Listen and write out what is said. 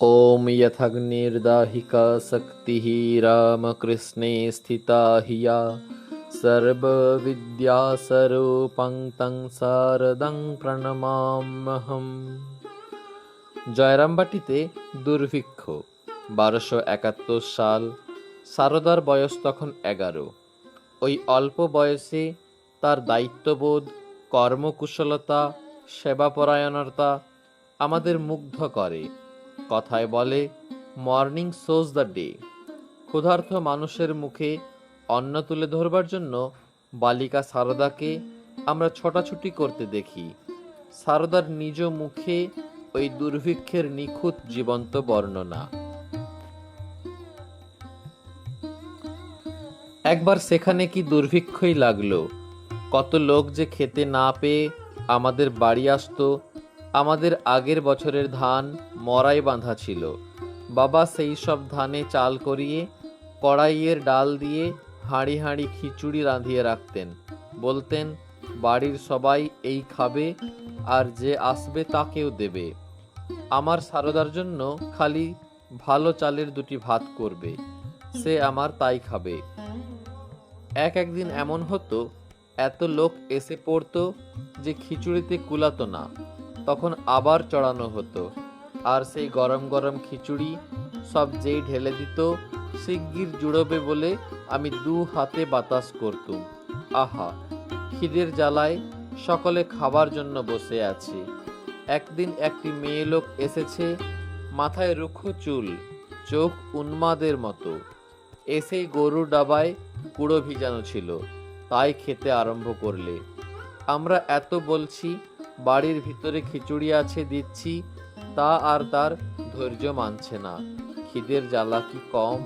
ॐ यथग्निर्दाहिका शक्तिः रामकृष्णे स्थिता हि या सर्वविद्यास्वरूपं तं শারদং প্রণমাম্যহম জয়রামবাটিতে দুর্ভিক্ষ বারোশো একাত্তর সাল সারদার বয়স তখন এগারো ওই অল্প বয়সে তার দায়িত্ববোধ কর্মকুশলতা সেবাপরায়ণতা আমাদের মুগ্ধ করে কথায় বলে মর্নিং সোজ দ্য ডে ক্ষুধার্ত মানুষের মুখে অন্ন তুলে ধরবার জন্য বালিকা সারদাকে আমরা ছোটাছুটি করতে দেখি। সারদার নিজ মুখে ওই দুর্ভিক্ষের নিখুঁত জীবন্ত বর্ণনা। একবার সেখানে কি দুর্ভিক্ষই লাগল? কত লোক যে খেতে না পেয়ে আমাদের বাড়ি আসতো আমাদের আগের বছরের ধান মরাই বাঁধা ছিল। বাবা সেই সব ধানে চাল করিয়ে কড়াইয়ের ডাল দিয়ে হাঁড়ি হাঁড়ি খিচুড়ি রাঁধিয়ে রাখতেন। বলতেন, বাড়ির সবাই এই খাবে আর যে আসবে তাকেও দেবে। আমার সারদার জন্য খালি ভালো চালের দুটি ভাত করবে। সে আমার তাই খাবে। এক একদিন এমন হতো, এত লোক এসে পড়তো যে খিচুড়িতে কুলাতো না। তখন আবার চড়ানো হতো। আর সেই গরম গরম খিচুড়ি সব যেই ঢেলে দিত, শিগগির জুড়বে বলে আমি দু হাতে বাতাস করতুম। আহা, খিদের জ্বালায় সকলে খাবার জন্য বসে আছি। একদিন একটি মেয়ে লোক এসেছে মাথায় রুক্ষ চুল, চোখ উন্মাদের মতো। এসেই গরুর ডাবায় কুড়ো ভিজানো ছিল, তাই খেতে আরম্ভ করলে। আমরা এত বলছি বাড়ির ভিতরে খিচুড়ি আছে দিচ্ছি, তা আর তার ধৈর্য মানছে না। খিদের জ্বালা কি কম?